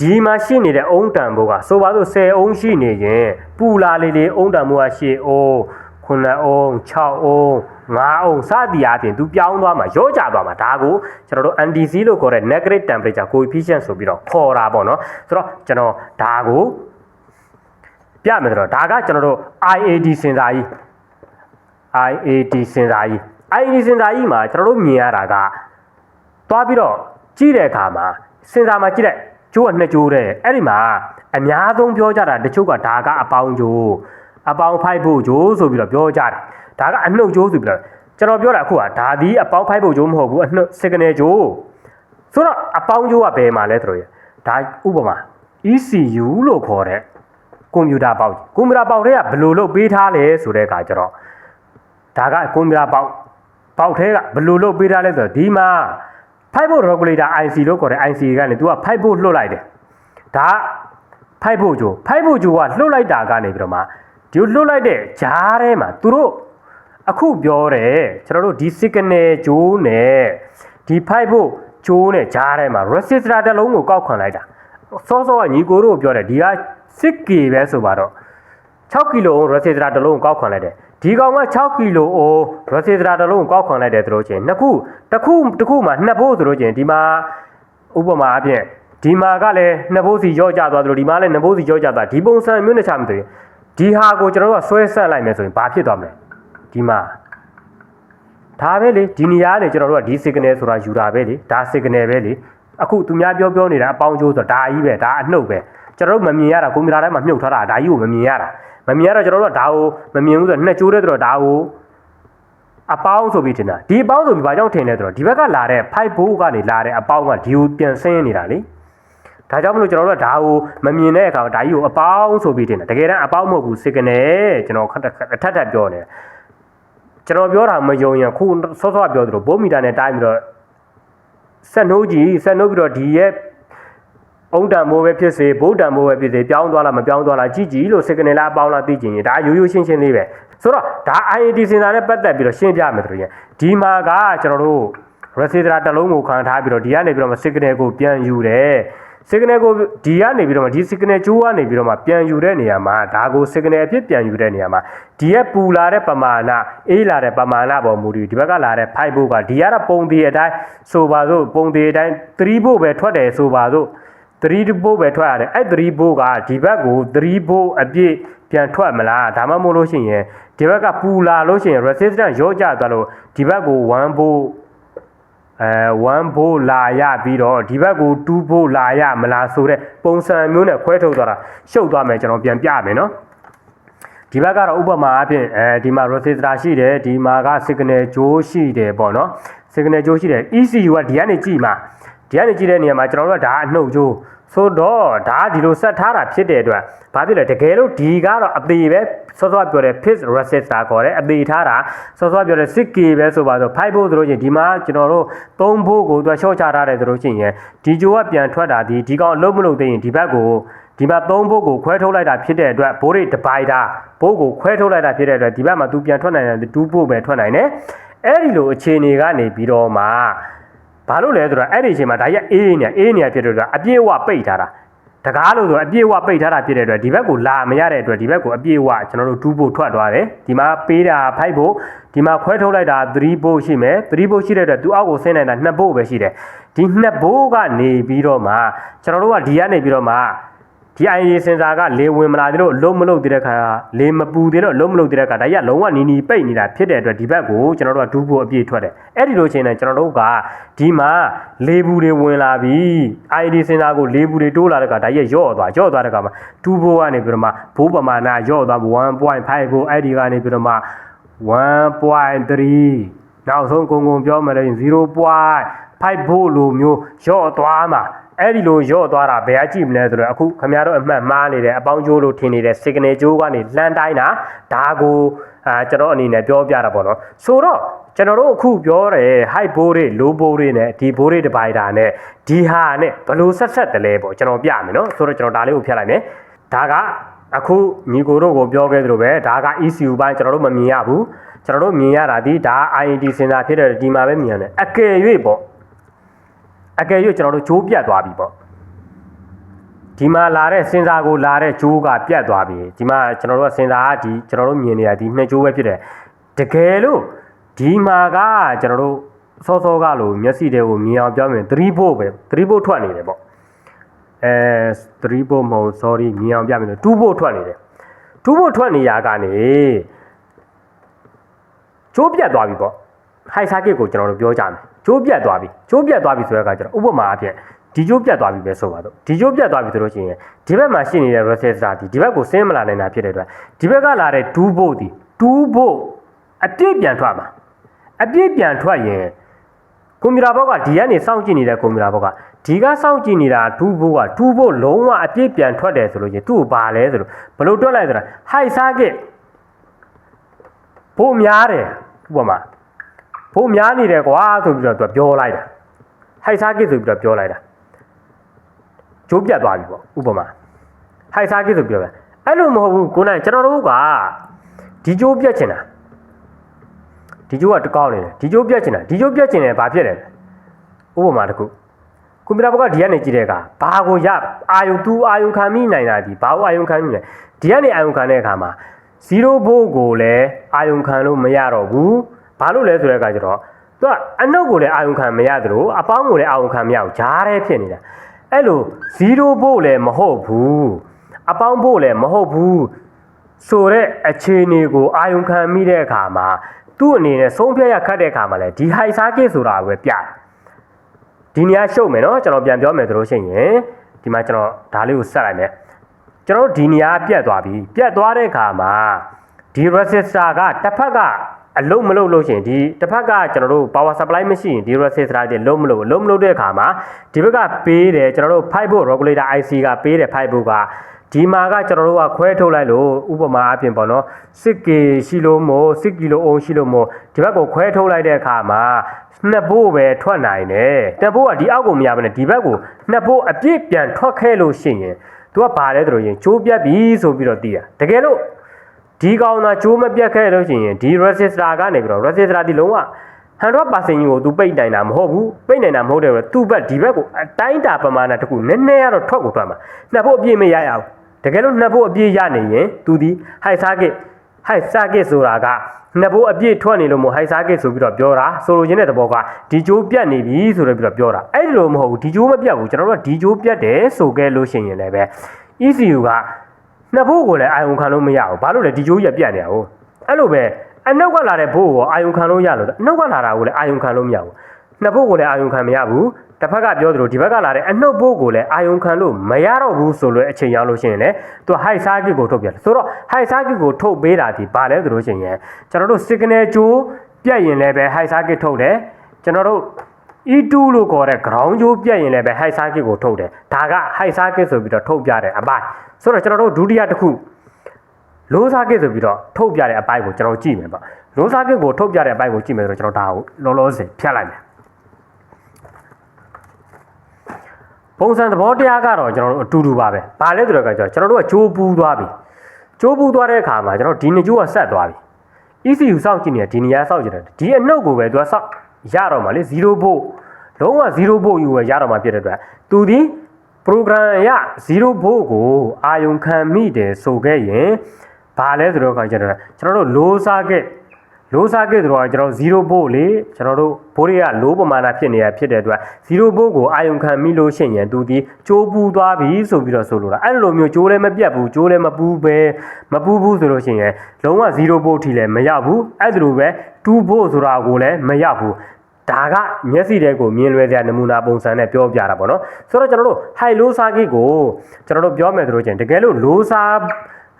ဒီမှာရှိနေတဲ့အုံတန်ဘိုးကဆိုပါစို့10အုံရှိနေရင်ပူလာလေးလေးအုံတန်ဘိုးက10အုံ 9အုံ6အုံ9အုံစသည်အပြင်သူပြောင်းသွားမှာရော့ကျသွားမှာဒါကိုကျွန်တော်တို့ NDC လို့ခေါ်တဲ့ negative temperature coefficient ဆိုပြီးတော့ခေါ်တာပေါ့နော်ဆိုတော့ကျွန်တော်ဒါကိုပြမယ်ဆိုတော့ဒါကကျွန်တော်တို့ IAD စင်စာကြီး IAD စင်စာကြီး IAD စင်စာကြီးမှာကျွန်တော်တို့မြင်ရတာကသွားပြီးတော့ကြည့်တဲ့အခါမှာစင်စာမှာကြည့်တဲ့ကျိုးကနှစ်ကျိုးတဲ့အဲ့ဒီမှာအများဆုံးပြောကြတာတချို့ကဒါကအပေါင်းကျိုး အပေါင်းဖိုက်ဖို့ကျိုးဆိုပြီးတော့ပြောကြတယ်ဒါကအနှုတ်ကျိုးဆိုပြီးတော့ကျွန်တော်ပြောတာအခုကဒါဒီအပေါင်းဖိုက်ဖို့ကျိုးမဟုတ်ဘူးအနှုတ် signal ကျိုးဆိုတော့အပေါင်းကျိုးကဘယ်မှာလဲတို့ရဒါဥပမာ ECU လို့ခေါ်တဲ့ကွန်ပျူတာပေါက်ကွန်ပျူတာပေါက်တွေကဘယ်လိုလုပ်ပေးထားလဲဆိုတဲ့အခါကျတော့ဒါကကွန်ပျူတာပေါက်ပေါက်ထဲကဘယ်လိုလုပ်ပေးထားလဲဆိုတော့ဒီမှာ5 volt regulator IC လို့ခေါ်တဲ့ IC ကနေ तू က5 volt လွှတ်လိုက်တယ်ဒါ5 volt ကြို5 volt ကြိုကလွှတ်လိုက်တာကနေပြီးတော့မှ ဒီလွှတ်လိုက်တဲ့ဂျားထဲမှာသူတို့အခုပြောတယ်ကျွန်တော်တို့ဒီ signal ကြိုးနဲ့ဒီ5 volt ကြိုးနဲ့ဂျားထဲမှာ resistor တစ်လုံးကိုကောက်ခံလိုက်တာစောစောကညီကိုတို့ပြောတယ်ဒီက 6K ပဲဆိုပါတော့6ကီလိုအိုမ် resistor တစ်လုံးကိုကောက်ခွန်လိုက်တယ်ဒီကောင်က6ကီလိုအိုမ် resistor တစ်လုံးကိုကောက်ခွန်လိုက်တယ်ဆိုလို့ချင်းနှစ်ခုတစ်ခုတစ်ခုမှာနှစ်ဖို့ဆိုလို့ချင်းဒီမှာဥပမာအဖြစ်ဒီမှာကလည်းနှစ်ဖို့စီရော့ကျသွားသလိုဒီမှာလည်းနှစ်ဖို့စီရော့ကျသွားဒီပုံစံမျိုးနဲ့ချမသိဘူး ဒီဟာကိုကျွန်တော်တို့ကဆွဲဆက်လိုက်မယ်ဆိုရင်ဘာဖြစ်သွားမလဲဒီမှာဒါပဲလေဒီနေရာကနေကျွန်တော်တို့ကဒီ signal ဆိုတာယူတာပဲလေဒါ signal ပဲလေအခုသူများပြောပြောနေတာအပေါင်းကျိုးဆိုတာဒါကြီးပဲဒါအနှုတ်ပဲကျွန်တော်တို့မမြင်ရတာကွန်ပျူတာထဲမှာမြုပ်ထားတာဒါကြီးကိုမမြင်ရတာမမြင်ရတော့ကျွန်တော်တို့ကဒါကိုမမြင်ဘူးဆိုတော့နှစ်ကျိုးတဲ့ဆိုတော့ဒါကိုအပေါင်းဆိုပြီးထင်တာဒီအပေါင်းဆိုပြီးဘာကြောင့်ထင်လဲဆိုတော့ဒီဘက်ကလာတဲ့5ဘိုးကနေလာတဲ့အပေါင်းကဒီကိုပြန်ဆင်းနေတာလေ ဒါကြောင့်မလို့ကျွန်တော်တို့ကဒါကိုမမြင်တဲ့အခါဒါကြီးကိုအပေါင်းဆိုပြီးထင်တာတကယ်တမ်းအပေါင်းမဟုတ်ဘူး signal ကျွန်တော်အထက်ထပ်ပြောနေတယ်ကျွန်တော်ပြောတာမယုံရင်ခုစောစောပြောသလိုဘိုးမီတာနဲ့တိုင်းပြီးတော့ဆက်နှိုးကြည့်ဆက်နှိုးပြီးတော့ဒီရဲ့အုံတံမိုးပဲဖြစ်စေဗုဒ္ဓံမိုးပဲဖြစ်စေပြောင်းသွားလားမပြောင်းသွားလားကြည့်ကြည့်လို့ signal လားအပေါင်းလားသိချင်ရင်ဒါရိုးရိုးရှင်းရှင်းလေးပဲဆိုတော့ဒါ IAD စင်တာနဲ့ပတ်သက်ပြီးတော့ရှင်းပြမယ်တို့ရင်ဒီမှာကကျွန်တော်တို့ resistor တစ်လုံးကိုခံထားပြီးတော့ဒီကနေပြီးတော့ signal ကိုပြန်ယူတယ် signal ကိုဒီကနေပြီးတော့ဒီ signal ကျိုးကနေပြီးတော့မှပြန်ယူတဲ့နေရာမှာဒါကို signal အဖြစ်ပြန်ယူတဲ့နေရာမှာဒီရဲ့ပူလာတဲ့ပမာဏအေးလာတဲ့ပမာဏပေါ်မူတည်ဒီဘက်ကလာတဲ့5ဘို့ကဒီကတော့ပုံသေးအတိုင်းဆိုပါစို့ပုံသေးအတိုင်း3ဘို့ပဲထွက်တယ်ဆိုပါစို့3ဘို့ပဲထွက်ရတယ်အဲ့3ဘို့ကဒီဘက်ကို3ဘို့အပြည့်ပြန်ထွက်မလားဒါမှမဟုတ်လို့ရှိရင်ဒီဘက်ကပူလာလို့ရှိရင် resistance ရော့ကျသွားလို့ဒီဘက်ကို1ဘို့ အဲ1ဘို့လာရပြီးတော့ဒီဘက်ကို2ဘို့လာရမလားဆိုတဲ့ပုံစံမျိုးနဲ့ခွဲထုတ်သွားတာရှုပ်သွားမယ်ကျွန်တော်ပြန်ပြမယ်နော်ဒီဘက်ကတော့ဥပမာအဖြစ်အဲဒီမှာ resistor ရှိတယ်ဒီမှာက signal ကြိုးရှိတယ်ပေါ့နော် signal ကြိုးရှိတယ် ECU ကဒီကနေကြည့်မှာဒီကနေကြည့်တဲ့နေရာမှာကျွန်တော်တို့ကဒါအနှုတ်ကြိုး ဆိုတော့ဒါဒီလိုဆက်ထားတာဖြစ်တဲ့အတွက်ဘာဖြစ်လဲတကယ်လို့ဒီကတော့အသေးပဲစောစောပြောတဲ့ fixed resistor ခေါ်တယ်အသေးထားတာစောစောပြောတဲ့ 6K ပဲဆိုပါဆို5 volt ဆိုလို့ချင်းဒီမှာကျွန်တော်တို့3 volt ကိုသူကရှော့ချထားတယ်ဆိုလို့ချင်းရင်ဒီကြိုးကပြန်ထွက်တာဒီဒီကောင်အလုံးမလုံးသိရင်ဒီဘက်ကိုဒီမှာ3ဘို့ကိုခွဲထုတ်လိုက်တာဖြစ်တဲ့အတွက်ဘိုးရိဒီဗိုက်တာဘို့ကိုခွဲထုတ်လိုက်တာဖြစ်တဲ့အတွက်ဒီဘက်မှာသူပြန်ထွက်နိုင်တယ်2ဘို့ပဲထွက်နိုင်တယ်အဲ့ဒီလိုအခြေအနေကနေပြီးတော့မှ ဘာလို့လဲဆိုတော့အဲ့ဒီအချိန်မှာဒါရက်အေးနေအေးနေဖြစ်တဲ့အတွက်အပြည့်အဝပိတ်ထားတာတကားလို့ဆိုအပြည့်အဝပိတ်ထားတာဖြစ်တဲ့အတွက်ဒီဘက်ကိုလာမရတဲ့အတွက်ဒီဘက်ကိုအပြည့်အဝကျွန်တော်တို့2ဘို့ထွက်သွားတယ်ဒီမှာပေးတာ5ဘို့ဒီမှာခွဲထုတ်လိုက်တာ3ဘို့ရှိမယ်3ဘို့ရှိတဲ့အတွက်သူအောက်ကိုဆင်းနိုင်တာ2ဘို့ပဲရှိတယ်ဒီ2ဘို့ကနေပြီးတော့မှကျွန်တော်တို့ကဒီကနေပြီးတော့မှ ဒီ IA စင်ဆာကလေဝင်မလာသေးလို့အလုံးမလုံးသေးတဲ့ခါလေမပူသေးတော့အလုံးမလုံးသေးတဲ့ခါဒါကြီးကလုံးဝနီနီပိတ်နေတာဖြစ်တဲ့အတွက်ဒီဘက်ကိုကျွန်တော်တို့ကဒူးဖို့အပြည့်ထွက်တယ်အဲ့ဒီလိုချင်းနဲ့ကျွန်တော်တို့ကဒီမှာလေဘူးတွေဝင်လာပြီ ID စင်ဆာကိုလေဘူးတွေတိုးလာတဲ့ခါဒါကြီးရော့သွားရော့သွားတဲ့ခါမှာဒူးဖို့ကနေပြီးတော့မှဘိုးပမာဏရော့သွား1.5ကိုအဲ့ဒီကနေပြီးတော့မှ1.3နောက်ဆုံးကုန်ကုန်ပြောမှလည်း0.5ဘို့လိုမျိုးရော့သွားမှာ အဲ့ဒီလိုရော့သွားတာဘယ်အကြည့်မလဲဆိုတော့အခုခင်ဗျားတို့အမှတ်မှားနေတယ်အပေါင်းကျိုးလို့ထင်နေတဲ့ signal ကျိုးကနေလှမ်းတိုင်းတာဒါကိုအာကျွန်တော်အနေနဲ့ပြောပြတာပေါ့နော်ဆိုတော့ကျွန်တော်တို့အခုပြောတယ် high ဘိုးတွေ low ဘိုးတွေနဲ့ဒီဘိုးတွေ divider နဲ့ဒီဟာနဲ့ဘယ်လိုဆက်ဆက်တယ်လဲပေါ့ကျွန်တော်ပြမယ်နော်ဆိုတော့ကျွန်တော်ဒါလေးကိုဖျက်လိုက်မယ်ဒါကအခုညီကိုတို့ကိုပြောခဲ့သလိုပဲဒါက ECU ဘိုင်းကျွန်တော်တို့မမြင်ရဘူးကျွန်တော်တို့မြင်ရတာဒီဒါ IND စင်တာဖြစ်တဲ့ဒီမှာပဲမြင်ရတယ်အကယ်၍ပေါ့ အကယ်၍ကျွန်တော်တို့ဂျိုးပြတ်သွားပြီပေါ့ဒီမှာလာတဲ့စင်စာကိုလာတဲ့ဂျိုးကပြတ်သွားပြီဒီမှာကျွန်တော်တို့ကစင်စာကဒီကျွန်တော်တို့မြင်နေရဒီနှစ်ဂျိုးပဲဖြစ်တယ်တကယ်လို့ဒီမှာကကျွန်တော်တို့စောစောကလို့မျက်စိတွေကိုမြင်အောင်ပြောမယ်3 volt ပဲ3 volt ထွက်နေတယ်ပေါ့အဲ3 volt မဟုတ် sorry မြင်အောင်ပြမယ်လို့2 volt ထွက်နေတယ်2 volt ထွက်နေရကနေဂျိုးပြတ်သွားပြီပေါ့ဟိုက်ဆာကစ်ကိုကျွန်တော်တို့ပြောကြမယ် ကျိုးပြတ်သွားပြီကျိုးပြတ်သွားပြီဆိုတဲ့အခါကျတော့ဥပမာအဖြစ်ဒီကျိုးပြတ်သွားပြီပဲဆိုပါတော့ဒီကျိုးပြတ်သွားပြီဆိုလို့ရှိရင်ဒီဘက်မှာရှိနေတဲ့ resistor ဒီဒီဘက်ကိုဆင်းမလာနိုင်တာဖြစ်တဲ့အတွက်ဒီဘက်ကလာတဲ့2 volt ဒီ2 volt အပြည့်ပြန်ထွက်မှာအပြည့်ပြန်ထွက်ရင်ကွန်ပျူတာဘောက်ကဒီကနေစောင့်ကြည့်နေတဲ့ကွန်ပျူတာဘောက်ကဒီကစောင့်ကြည့်နေတာ2 volt က2 volt လုံးဝအပြည့်ပြန်ထွက်တယ်ဆိုလို့ရင်သူ့ကိုဘာလဲဆိုလို့ဘယ်လိုတွက်လိုက်ဆိုတာ high circuit ပိုများတယ်ဥပမာ ဖို့များနေတယ်ကွာဆိုပြီးတော့သူကပြောလိုက်တာဟိုက်စားကစ်ဆိုပြီးတော့ပြောလိုက်တာကျိုးပြတ်သွားပြီပေါ့ဥပမာဟိုက်စားကစ်ဆိုပြောပဲအဲ့လိုမဟုတ်ဘူးကိုနိုင်ကျွန်တော်တို့ကဒီကျိုးပြတ်ချင်တာဒီကျိုးကတကောင်းနေတယ်ဒီကျိုးပြတ်ချင်တာဒီကျိုးပြတ်ချင်တယ်ဘာဖြစ်လဲဥပမာတစ်ခုကွန်ပျူတာဘက်ကဒီကနေကြည့်တဲ့အခါဘာကိုရအာယုသူအာယုခံမိနိုင်တာဒီဘာကိုအာယုခံမိလဲဒီကနေအာယုခံတဲ့အခါမှာ0ဘို့ကိုလည်းအာယုခံလို့မရတော့ဘူး ဘာလို့လဲဆိုတဲ့အခါကျတော့သူကအနှုတ်ကိုလည်းအာယုံခံမရသလိုအပေါင်းကိုလည်းအာယုံခံမရဘူးဂျားရဲဖြစ်နေတာအဲ့လို0ဘို့လည်းမဟုတ်ဘူးအပေါင်းဘို့လည်းမဟုတ်ဘူးဆိုတဲ့အခြေအနေကိုအာယုံခံမိတဲ့အခါမှာသူ့အနေနဲ့ဆုံးဖြတ်ရခတ်တဲ့အခါမှာလည်းဒီဟိုက်စားကစ်ဆိုတာကိုပဲပြတယ်ဒီနေရာရှုပ်မယ်နော်ကျွန်တော်ပြန်ပြောမယ်ဆိုလို့ရှိရင်ဒီမှာကျွန်တော်ဒါလေးကိုဆက်လိုက်မယ်ကျွန်တော်တို့ဒီနေရာပြတ်သွားပြီပြတ်သွားတဲ့အခါမှာဒီ resistor ကတစ်ဖက်က အလုံးမလုံးလို့ရှိရင်ဒီတစ်ဖက်ကကျွန်တော်တို့ power supply မရှိရင်ဒီ resistor တွေလုံးမလို့လုံးမလို့တဲ့အခါမှာဒီဘက်ကပေးတယ်ကျွန်တော်တို့5 volt regulator IC ကပေးတယ်5 volt ကဒီမှာကကျွန်တော်တို့ကခွဲထုတ်လိုက်လို့ဥပမာအပြင်ပေါ့နော် 6K ရှိလို့မို့ 6 kilo ohm ရှိလို့မို့ဒီဘက်ကိုခွဲထုတ်လိုက်တဲ့အခါမှာနှစ်ဘိုးပဲထွက်နိုင်တယ်တစ်ဘိုးကဒီအောက်ကိုမရဘဲနဲ့ဒီဘက်ကိုနှစ်ဘိုးအပြည့်ပြန်ထွက်ခဲ့လို့ရှိရင်သူကဘာလဲဆိုလို့ရင်ချိုးပြတ်ပြီဆိုပြီးတော့သိရတကယ်လို့ ဒီကောင်သာကြိုးမပြတ်ခဲ့လို့ရှိရင်ဒီ resistor ကနေပြီးတော့ resistor ဒီလုံးဝ100%ကြီးကို तू ပိတ်နိုင်တာမဟုတ်ဘူးပိတ်နိုင်တာမဟုတ်တယ်သူ့ဘက်ဒီဘက်ကိုအတိုင်းတာပမာဏတစ်ခုနည်းနည်းရတော့ထွက်ကိုထွက်မှာနှစ်ဖို့အပြည့်မရရအောင်တကယ်လို့နှစ်ဖို့အပြည့်ရနေရင် तू ဒီ high circuit high circuit ဆိုတာကနှစ်ဖို့အပြည့်ထွက်နေလို့မို့ high circuit ဆိုပြီးတော့ပြောတာဆိုလိုချင်တဲ့သဘောကဒီကြိုးပြတ်နေပြီဆိုတော့ပြီးတော့ပြောတာအဲ့ဒီလိုမဟုတ်ဘူးဒီကြိုးမပြတ်ဘူးကျွန်တော်တို့ကဒီကြိုးပြတ်တယ်ဆိုခဲ့လို့ရှိရင်လည်းပဲ ECU က နှစ်ဖို့ကိုလည်းအာယုံခံလို့မရဘူးဘာလို့လဲဒီကြိုးကြီးပြတ်နေရအောင်အဲ့လိုပဲအနောက်ကလာတဲ့ဘိုးကိုအာယုံခံလို့ရလို့အနောက်ကလာတာကိုလည်းအာယုံခံလို့မရဘူးနှစ်ဖို့ကိုလည်းအာယုံခံမရဘူးတစ်ဖက်ကပြောသလိုဒီဘက်ကလာတဲ့အနှုတ်ဘိုးကိုလည်းအာယုံခံလို့မရတော့ဘူးဆိုလို့အချိန်ရောက်လို့ရှိရင်လည်းသူ high circuit ကိုထုတ်ပြတယ်ဆိုတော့ high circuit ကိုထုတ်ပေးတာဒီဘာလဲဆိုလို့ရှိရင်ကျွန်တော်တို့ signal ကြိုးပြတ်ရင်လည်းပဲ high circuit ထုတ်တယ်ကျွန်တော်တို့ E2 လို့ခေါ်တဲ့ ground ကြိုးပြတ်ရင်လည်းပဲ high circuit ကိုထုတ်တယ်ဒါက high circuit ဆိုပြီးတော့ထုတ်ပြတဲ့အပိုင်းဆိုတော့ကျွန်တော်တို့ဒုတိယတစ်ခု low circuit ဆိုပြီးတော့ထုတ်ပြတဲ့အပိုင်းကိုကျွန်တော်ကြည့်မယ်ပေါ့ low circuit ကိုထုတ်ပြတဲ့အပိုင်းကိုကြည့်မယ်ဆိုတော့ကျွန်တော်ဒါကိုလောလောဆယ်ဖြတ်လိုက်မယ်ပုံစံသဘောတရားကတော့ကျွန်တော်တို့အတူတူပါပဲ။ဘာလဲဆိုတော့ကကျွန်တော်တို့ကကြိုးပူးသွားပြီ။ကြိုးပူးသွားတဲ့အခါမှာကျွန်တော်ဒီနှစ်ကြိုးကဆက်သွားပြီ။ ECU စောင့်ကြည့်နေတာဒီနေရာစောင့်ကြည့်တယ်ဒီအနှုတ်ကိုပဲသူကစောင့် ရတော့မှာလေ0ဘို့လုံးဝ0ဘို့ယူပဲရတော့မှာဖြစ်တဲ့အတွက်သူဒီ program ရ0ဘို့ကိုအာယုံခံမိတယ်ဆိုခဲ့ရင်ဘာလဲဆိုတော့ခါကျတော့ကျွန်တော်တို့ low circuit low circuit ဆိုတော့ကျွန်တော်0ဘို့လေကျွန်တော်တို့ဘိုးတွေက low ပမာဏဖြစ်နေရဖြစ်တဲ့အတွက်0ဘို့ကိုအာယုံခံမိလို့ရှိရင်သူဒီကြိုးပူသွားပြီဆိုပြီးတော့ဆိုလိုတာအဲ့လိုမျိုးကြိုးလည်းမပြတ်ဘူးကြိုးလည်းမပူပဲမပူဘူးဆိုလို့ရှိရင်လုံးဝ0ဘို့ထိလည်းမရဘူးအဲ့ဒါလိုပဲ2ဘို့ဆိုတာကိုလည်းမရဘူးဒါကမျက်စိတဲကိုမြင်လွယ်စရာနမူနာပုံစံနဲ့ပြောပြတာပေါ့နော်ဆိုတော့ကျွန်တော်တို့ high low circuit ကိုကျွန်တော်တို့ပြောမယ်ဆိုလို့ချင်းတကယ်လို့ low sar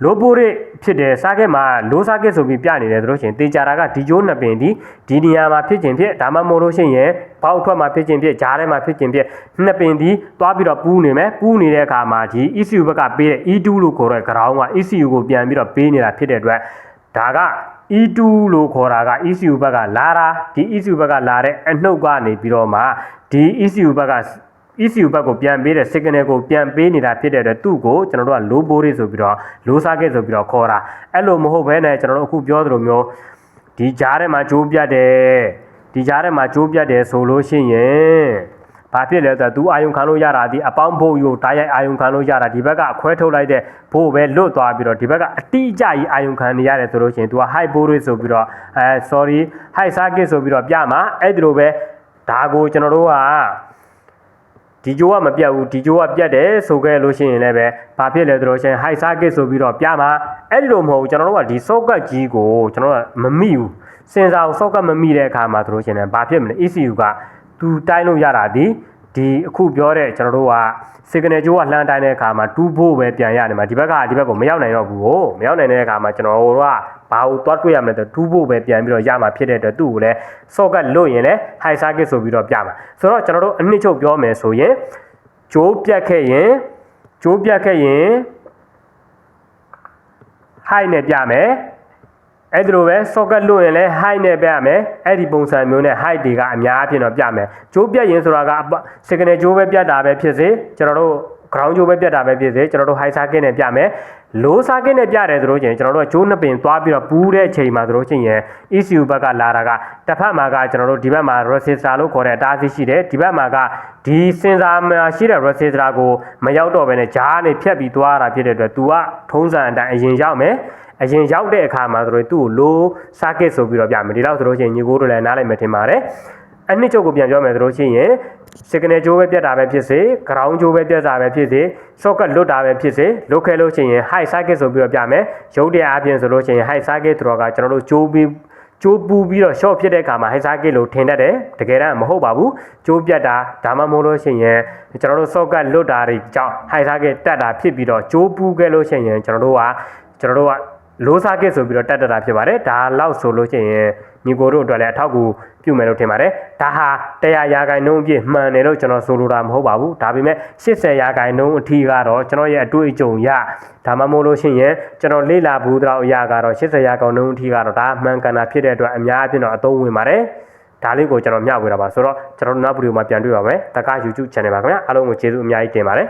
လိုပိုရစ်ဖြစ်တယ်စားခဲ့မှာလိုစားခဲ့ဆိုပြီးပြနေတယ်ဆိုလို့ရှိရင်တေချာတာကဒီကျိုးနှစ်ပင်ဒီဒီနေရာမှာဖြစ်ခြင်းဖြစ်ဒါမှမဟုတ်လို့ရှိရင်ဘောက်ထွက်မှာဖြစ်ခြင်းဖြစ်ဂျားထဲမှာဖြစ်ခြင်းဖြစ်နှစ်ပင်ဒီသွားပြီးတော့ပူးနေမယ်ပူးနေတဲ့အခါမှာဒီ ECU ဘက်ကပေးတဲ့ E2 လို့ခေါ်တဲ့ ground က ECU ကိုပြန်ပြီးတော့ပေးနေတာဖြစ်တဲ့အတွက်ဒါက E2 လို့ခေါ်တာက ECU ဘက်ကလာတာဒီ ECU ဘက်ကလာတဲ့အနှုတ်ကနေပြီးတော့မှဒီ ECU ဘက်က ECU ဘက်ကိုပြန်ပေးတဲ့ signal ကိုပြန်ပေးနေတာဖြစ်တဲ့အတွက်သူ့ကိုကျွန်တော်တို့က low poly ဆိုပြီးတော့ low circuit ဆိုပြီးတော့ခေါ်တာအဲ့လိုမဟုတ်ဘဲနဲ့ကျွန်တော်တို့အခုပြောသလိုမျိုးဒီကြားထဲမှာကြိုးပြတ်တယ်ဒီကြားထဲမှာကြိုးပြတ်တယ်ဆိုလို့ရှိရင်ဘာဖြစ်လဲဆိုတော့ तू အာယုံခံလို့ရတာဒီအပေါင်းဖို့ယူတားရိုက်အာယုံခံလို့ရတာဒီဘက်ကအခွဲထုတ်လိုက်တဲ့ဖို့ပဲလွတ်သွားပြီးတော့ဒီဘက်ကအတိအကျကြီးအာယုံခံနေရတယ်ဆိုလို့ရှိရင် तू က high poly ဆိုပြီးတော့အဲ sorry high circuit ဆိုပြီးတော့ပြမှာအဲ့ဒီလိုပဲဒါကိုကျွန်တော်တို့က ဒီဂျိုးကမပြတ်ဘူးဒီဂျိုးကပြတ်တယ်ဆိုခဲ့လို့ရှိရင်လည်းပဲဘာဖြစ်လဲဆိုတော့ရှင် high circuit ဆိုပြီးတော့ပြမှာအဲ့ဒီလိုမဟုတ်ဘူးကျွန်တော်တို့ကဒီ socket ကြီးကိုကျွန်တော်တို့ကမမိဘူးစင်စာကို socket မမိတဲ့အခါမှာဆိုလို့ရှိရင်လည်းဘာဖြစ်မလဲ ECU ကသူတိုင်းလို့ရတာဒီဒီအခုပြောတဲ့ကျွန်တော်တို့က signal ဂျိုးကလှမ်းတိုင်းတဲ့အခါမှာ2ဖို့ပဲပြန်ရတယ်မှာဒီဘက်ကဒီဘက်ကိုမရောက်နိုင်တော့ဘူးကိုမရောက်နိုင်တဲ့အခါမှာကျွန်တော်တို့က ဘာကိုတွားတွေ့ရမလဲဆို2ဖို့ပဲပြန်ပြီးတော့ရမှာဖြစ်တဲ့အတွက်သူ့ကိုလည်း socket လွတ်ရင်လည်း high circuit ဆိုပြီးတော့ပြမှာဆိုတော့ကျွန်တော်တို့အနှစ်ချုပ်ပြောမယ်ဆိုရင်ကျိုးပြတ်ခဲ့ရင်ကျိုးပြတ်ခဲ့ရင် high နဲ့ပြမယ်အဲ့ဒီလိုပဲ socket လွတ်ရင်လည်း high နဲ့ပြမယ်အဲ့ဒီပုံစံမျိုးနဲ့ high တွေကအများအပြားတော့ပြမယ်ကျိုးပြတ်ရင်ဆိုတာက signal ကျိုးပဲပြတ်တာပဲဖြစ်စေကျွန်တော်တို့ ground ကျိုးပဲပြတ်တာပဲဖြစ်စေကျွန်တော်တို့ high circuit နဲ့ပြမယ် low circuit နဲ့ပြတယ်ဆိုလို့ချင်းကျွန်တော်တို့ကကျိုးနှစ်ပင်သွားပြီးတော့ပူးတဲ့အချိန်မှာဆိုလို့ချင်းရင် ECU ဘက်ကလာတာကတစ်ဖက်မှာကကျွန်တော်တို့ဒီဘက်မှာ resistor လို့ခေါ်တဲ့အတားအဆီးရှိတယ်ဒီဘက်မှာကဒီစင်စာမှာရှိတဲ့ resistor ကိုမရောက်တော့ဘဲနဲ့ဂျားနဲ့ဖြတ်ပြီးသွားတာဖြစ်တဲ့အတွက် तू ကထုံးစံအတိုင်းအရင်ရောက်မယ်အရင်ရောက်တဲ့အခါမှာဆိုတော့သူ့ကို low circuit ဆိုပြီးတော့ပြမယ်ဒီလောက်ဆိုလို့ချင်းညီကိုတို့လည်းနားလည်မယ်ထင်ပါတယ် အနှစ်ချုပ်ကိုပြန်ပြောမယ်ဆိုလို့ရှိရင် signal ကြိုးပဲပြတ်တာပဲဖြစ်စေ ground ကြိုးပဲပြတ်တာပဲဖြစ်စေ socket လွတ်တာပဲဖြစ်စေလွတ်ခဲလို့ရှိရင် high circuit ဆိုပြီးတော့ပြမယ်ရုပ်တရားအပြင်ဆိုလို့ရှိရင် high circuit တို့ကကျွန်တော်တို့ကြိုးပြီးကြိုးပူပြီးတော့ short ဖြစ်တဲ့အခါမှာ high circuit လို့ထင်တတ်တယ်တကယ်တမ်းမဟုတ်ပါဘူးကြိုးပြတ်တာဒါမှမဟုတ်လို့ရှိရင်ကျွန်တော်တို့ socket လွတ်တာတွေကြောင့် high circuit တက်တာဖြစ်ပြီးတော့ကြိုးပူခဲ့လို့ရှိရင်ကျွန်တော်တို့ကကျွန်တော်တို့က low circuit ဆိုပြီးတော့တက်တက်တာဖြစ်ပါတယ်ဒါလောက်ဆိုလို့ရှိရင် ညီကိုတို့အတွက်လည်းအထောက်အကူပြုမယ်လို့ထင်ပါတယ်ဒါဟာ100ရာခိုင်နှုန်းအပြည့်မှန်တယ်လို့ကျွန်တော်ဆိုလိုတာမဟုတ်ပါဘူးဒါပေမဲ့80ရာခိုင်နှုန်းအထိကတော့ကျွန်တော်ရဲ့အတွေ့အကြုံရဒါမှမဟုတ်လို့ရှိရင်ကျွန်တော်လေ့လာဘူးတော့အရာကတော့80ရာခိုင်နှုန်းအထိကတော့ဒါမှန်ကန်တာဖြစ်တဲ့အတွက်အများအပြည့်တော့အသုံးဝင်ပါတယ်ဒါလေးကိုကျွန်တော်မျှဝေတာပါဆိုတော့ကျွန်တော်နောက်ဗီဒီယိုမှာပြန်တွေ့ပါမယ်တက္က YouTube channel ပါခင်ဗျာအားလုံးကိုကျေးဇူးအများကြီးတင်ပါတယ်